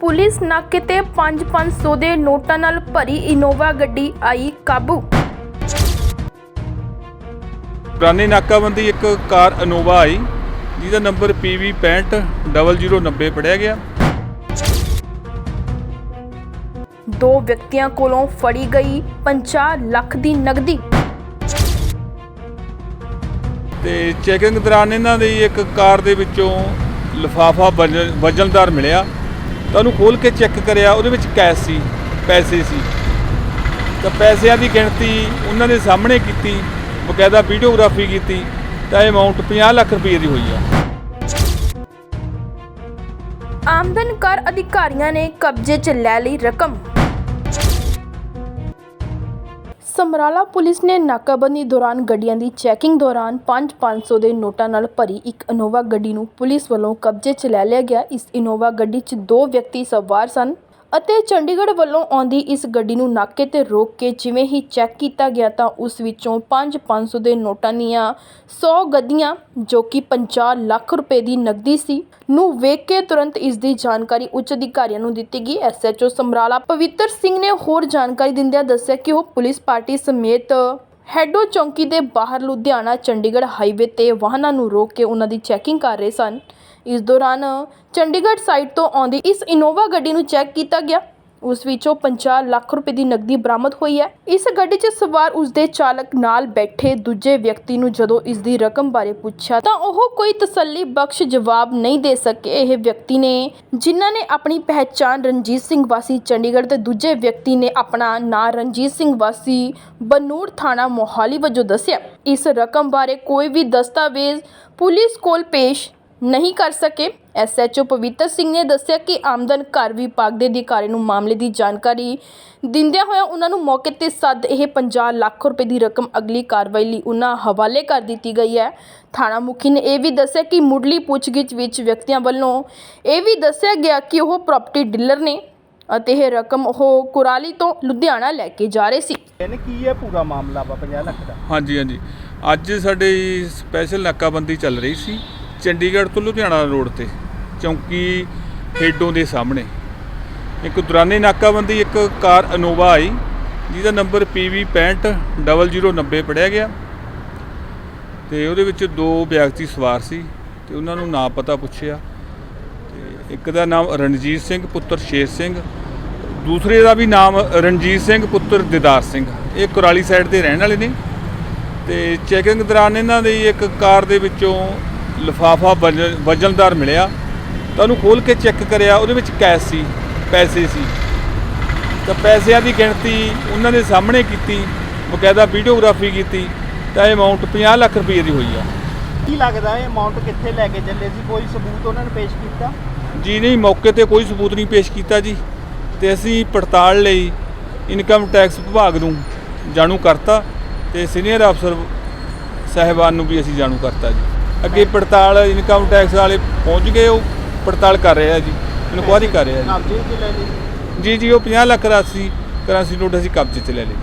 Police ਨਾਕੇ ਤੇ 5-500 ਦੇ ਨੋਟਾਂ ਨਾਲ ਭਰੀ ਇਨੋਵਾ ਗੱਡੀ ਆਈ ਕਾਬੂ। ਪੁਰਾਣੀ ਨਾਕਾਬੰਦੀ ਇੱਕ ਕਾਰ ਅਨੋਵਾ ਆਈ ਜਿਹਦਾ ਨੰਬਰ PV 650090 ਪੜਿਆ ਗਿਆ। ਦੋ ਵਿਅਕਤੀਆਂ ਕੋਲੋਂ ਫੜੀ ਗਈ 50 ਲੱਖ ਦੀ ਨਕਦੀ। ਤੇ ਚੈਕਿੰਗ ਦੌਰਾਨ ਇਹਨਾਂ ਦੀ ਇੱਕ ਕਾਰ ਦੇ ਵਿੱਚੋਂ ਲਿਫਾਫਾ ਵਜ- ਵਜ਼ਨਦਾਰ ਮਿਲਿਆ। ਤਾਂ ਉਹਨੂੰ ਖੋਲ ਕੇ ਚੈੱਕ ਕਰਿਆ, ਉਹਦੇ ਵਿੱਚ ਕੈਸ਼ ਸੀ, ਪੈਸੇ ਸੀ। ਤਾਂ ਪੈਸਿਆਂ ਦੀ ਗਿਣਤੀ ਉਹਨਾਂ ਦੇ ਸਾਹਮਣੇ ਕੀਤੀ, ਬਕਾਇਦਾ ਵੀਡੀਓਗ੍ਰਾਫੀ ਕੀਤੀ, ਤਾਂ ਇਹ ਅਮਾਉਂਟ 50 ਲੱਖ ਰੁਪਏ ਦੀ ਹੋਈ ਆ। ਆਮਦਨ ਕਰ ਅਧਿਕਾਰੀਆਂ ਨੇ ਕਬਜ਼ੇ 'ਚ ਲੈ ਲਈ ਰਕਮ। ਸਮਰਾਲਾ ਪੁਲਿਸ ਨੇ ਨਾਕਾਬੰਦੀ ਦੌਰਾਨ ਗੱਡੀਆਂ ਦੀ ਚੈਕਿੰਗ ਦੌਰਾਨ 5-500 ਦੇ ਨੋਟਾਂ ਨਾਲ ਭਰੀ ਇੱਕ ਇਨੋਵਾ ਗੱਡੀ ਨੂੰ ਪੁਲਿਸ ਵੱਲੋਂ ਕਬਜ਼ੇ 'ਚ ਲੈ ਲਿਆ ਗਿਆ। ਇਸ ਇਨੋਵਾ ਗੱਡੀ 'ਚ ਦੋ ਵਿਅਕਤੀ ਸਵਾਰ ਸਨ। ਅਤੇ ਚੰਡੀਗੜ੍ਹ ਵੱਲੋਂ ਆਉਂਦੀ ਇਸ ਗੱਡੀ ਨੂੰ ਨਾਕੇ ਤੇ ਰੋਕ ਕੇ ਜਿਵੇਂ ਹੀ ਚੈੱਕ ਕੀਤਾ ਗਿਆ ਤਾਂ ਉਸ ਵਿੱਚੋਂ 5-500 ਦੇ ਨੋਟਾਂ ਦੀਆਂ 100 ਗੱਦੀਆਂ ਜੋ ਕਿ 50 ਲੱਖ ਰੁਪਏ ਦੀ ਨਕਦੀ ਸੀ, ਨੂੰ ਵੇਖ ਕੇ ਤੁਰੰਤ ਇਸ ਦੀ ਜਾਣਕਾਰੀ ਉੱਚ ਅਧਿਕਾਰੀਆਂ ਨੂੰ ਦਿੱਤੀ ਗਈ। ਐਸਐਚਓ ਸਮਰਾਲਾ ਪਵਿੱਤਰ ਸਿੰਘ ਨੇ ਹੋਰ ਜਾਣਕਾਰੀ ਦਿੰਦਿਆਂ ਦੱਸਿਆ ਕਿ ਉਹ ਪੁਲਿਸ ਪਾਰਟੀ ਸਮੇਤ ਹੈਡੋ ਚੌਂਕੀ ਦੇ ਬਾਹਰ ਲੁਧਿਆਣਾ, ਚੰਡੀਗੜ੍ਹ ਹਾਈਵੇ ਤੇ ਵਾਹਨਾਂ ਨੂੰ ਰੋਕ ਕੇ ਉਹਨਾਂ ਦੀ ਚੈਕਿੰਗ ਕਰ ਰਹੇ ਸਨ। ਇਸ ਦੌਰਾਨ ਚੰਡੀਗੜ੍ਹ ਸਾਈਡ ਤੋਂ ਆਉਂਦੀ ਇਸ ਇਨੋਵਾ ਗੱਡੀ ਨੂੰ ਚੈੱਕ ਕੀਤਾ ਗਿਆ। ਉਸ ਵਿੱਚੋਂ 50 ਲੱਖ ਰੁਪਏ ਦੀ ਨਕਦੀ ਬਰਾਮਦ ਹੋਈ ਹੈ। ਇਸ ਗੱਡੀ 'ਚ ਸਵਾਰ ਉਸ ਦੇ ਚਾਲਕ ਨਾਲ ਬੈਠੇ ਦੂਜੇ ਵਿਅਕਤੀ ਨੂੰ ਜਦੋਂ ਇਸ ਦੀ ਰਕਮ ਬਾਰੇ ਪੁੱਛਿਆ ਤਾਂ ਉਹ ਕੋਈ ਤਸੱਲੀ ਬਖਸ਼ ਜਵਾਬ ਨਹੀਂ ਦੇ ਸਕੇ। ਇਹ ਵਿਅਕਤੀ ਨੇ, ਜਿਨ੍ਹਾਂ ਨੇ ਆਪਣੀ ਪਹਿਚਾਣ ਰਣਜੀਤ ਸਿੰਘ ਵਾਸੀ ਚੰਡੀਗੜ੍ਹ ਤੇ ਦੂਜੇ ਵਿਅਕਤੀ ਨੇ ਆਪਣਾ ਨਾਂ ਰਣਜੀਤ ਸਿੰਘ ਵਾਸੀ ਬਨੂੜ ਥਾਣਾ ਮੋਹਾਲੀ ਵਜੋਂ ਦੱਸਿਆ। ਇਸ ਰਕਮ ਬਾਰੇ ਕੋਈ ਵੀ ਦਸਤਾਵੇਜ਼ ਪੁਲਿਸ ਕੋਲ ਪੇਸ਼ ਨਹੀਂ ਕਰ ਸਕੇ। ਐਸਐਚਓ ਪਵਿੱਤਰ ਸਿੰਘ ਨੇ ਦੱਸਿਆ ਕਿ ਆਮਦਨ ਕਰ ਵਿਭਾਗ ਦੇ ਅਧਿਕਾਰੀ ਨੂੰ ਮਾਮਲੇ ਦੀ ਜਾਣਕਾਰੀ ਦਿੰਦਿਆਂ ਹੋਇਆ ਉਹਨਾਂ ਨੂੰ ਮੌਕੇ ਤੇ ਸੱਦ ਇਹ 50 ਲੱਖ ਰੁਪਏ ਦੀ ਰਕਮ ਅਗਲੀ ਕਾਰਵਾਈ ਲਈ ਉਹਨਾਂ ਹਵਾਲੇ ਕਰ ਦਿੱਤੀ ਗਈ ਹੈ। ਥਾਣਾ ਮੁਖੀ ਨੇ ਇਹ ਵੀ ਦੱਸਿਆ ਕਿ ਮੁੱਢਲੀ ਪੁੱਛਗਿੱਛ ਵਿੱਚ ਵਿਅਕਤੀਆਂ ਵੱਲੋਂ ਇਹ ਵੀ ਦੱਸਿਆ ਗਿਆ ਕਿ ਉਹ ਪ੍ਰਾਪਰਟੀ ਡੀਲਰ ਨੇ ਅਤੇ ਇਹ ਰਕਮ ਉਹ ਕੁਰਾਲੀ ਤੋਂ ਲੁਧਿਆਣਾ ਲੈ ਕੇ ਜਾ ਰਹੇ ਸੀ। ਇਹਨੇ ਕੀ ਹੈ ਪੂਰਾ ਮਾਮਲਾ ਵਾ 50 ਲੱਖ ਦਾ? ਹਾਂਜੀ ਹਾਂਜੀ। ਅੱਜ ਸਾਡੇ ਸਪੈਸ਼ਲ ਨਾਕਾਬੰਦੀ ਚੱਲ ਰਹੀ ਸੀ। ਚੰਡੀਗੜ੍ਹ ਤੋਂ ਲੁਧਿਆਣਾ ਰੋਡ ਤੇ, ਚੌਂਕੀ ਹੇਡੋਂ ਦੇ ਸਾਹਮਣੇ। ਇੱਕ ਦੌਰਾਨੇ ਨਾਕਾਬੰਦੀ ਇੱਕ ਕਾਰ ਅਨੋਵਾ ਆਈ, ਜਿਹਦਾ ਨੰਬਰ PV 650090 ਪੜਿਆ ਗਿਆ। ਤੇ ਉਹਦੇ ਵਿੱਚ ਦੋ ਵਿਅਕਤੀ ਸਵਾਰ ਸੀ ਤੇ ਉਹਨਾਂ ਨੂੰ ਨਾਂ ਪਤਾ ਪੁੱਛਿਆ। ਤੇ ਇੱਕ ਦਾ ਨਾਮ ਰਣਜੀਤ ਸਿੰਘ, ਪੁੱਤਰ ਸ਼ੇਰ ਸਿੰਘ। ਦੂਸਰੇ ਦਾ ਵੀ ਨਾਮ ਰਣਜੀਤ ਸਿੰਘ, ਪੁੱਤਰ ਦਿਦਾਰ ਸਿੰਘ। ਇਹ ਕੁਰਾਲੀ ਸਾਈਡ ਦੇ ਰਹਿਣ ਵਾਲੇ ਨੇ। ਤੇ ਚੈਕਿੰਗ ਦੌਰਾਨ ਇਹਨਾਂ ਦੀ ਇੱਕ ਕਾਰ ਦੇ ਵਿੱਚੋਂ ਲਿਫਾਫਾ ਵਜ਼ਨਦਾਰ ਮਿਲਿਆ। ਤਾਂ ਉਹਨੂੰ ਖੋਲ ਕੇ ਚੈੱਕ ਕਰਿਆ ਉਹਦੇ ਵਿੱਚ ਕੈਸ਼ ਸੀ ਪੈਸੇ ਸੀ। ਤਾਂ ਪੈਸਿਆਂ ਦੀ ਗਿਣਤੀ ਉਹਨਾਂ ਦੇ ਸਾਹਮਣੇ ਕੀਤੀ ਬਕਾਇਦਾ ਵੀਡੀਓਗ੍ਰਾਫੀ ਕੀਤੀ ਤਾਂ ਇਹ ਅਮਾਉਂਟ 50 ਲੱਖ ਰੁਪਏ ਦੀ ਹੋਈ ਆ। ਕੀ ਲੱਗਦਾ ਇਹ ਅਮਾਉਂਟ ਕਿੱਥੇ ਲੈ ਕੇ ਚੱਲੇ ਸੀ? ਕੋਈ ਸਬੂਤ ਉਹਨਾਂ ਨੇ ਪੇਸ਼ ਕੀਤਾ? ਜੀ ਨਹੀਂ ਮੌਕੇ ਤੇ ਕੋਈ ਸਬੂਤ ਨਹੀਂ ਪੇਸ਼ ਕੀਤਾ ਜੀ। ਤੇ ਅਸੀਂ ਪੜਤਾਲ ਲਈ ਇਨਕਮ ਟੈਕਸ ਵਿਭਾਗ ਨੂੰ ਜਾਣੂ ਕਰਤਾ ਤੇ ਸੀਨੀਅਰ ਅਫਸਰ ਸਾਹਿਬਾਨ ਨੂੰ ਵੀ ਅਸੀਂ ਜਾਣੂ ਕਰਤਾ ਜੀ। ਅੱਗੇ ਪੜਤਾਲ ਇਨਕਮ ਟੈਕਸ ਵਾਲੇ ਪਹੁੰਚ ਗਏ ਉਹ ਪੜਤਾਲ ਕਰ ਰਹੇ ਆ ਜੀ। ਇਨਕੁਆਰੀ ਕਰ ਰਹੇ ਆ ਜੀ ਜੀ ਜੀ ਉਹ 50 ਲੱਖ ਰਾਸ਼ੀ ਕਰਾਂਸੀ ਨੋਟ ਅਸੀਂ ਕਬਜ਼ੇ 'ਚ ਲੈ ਲਈ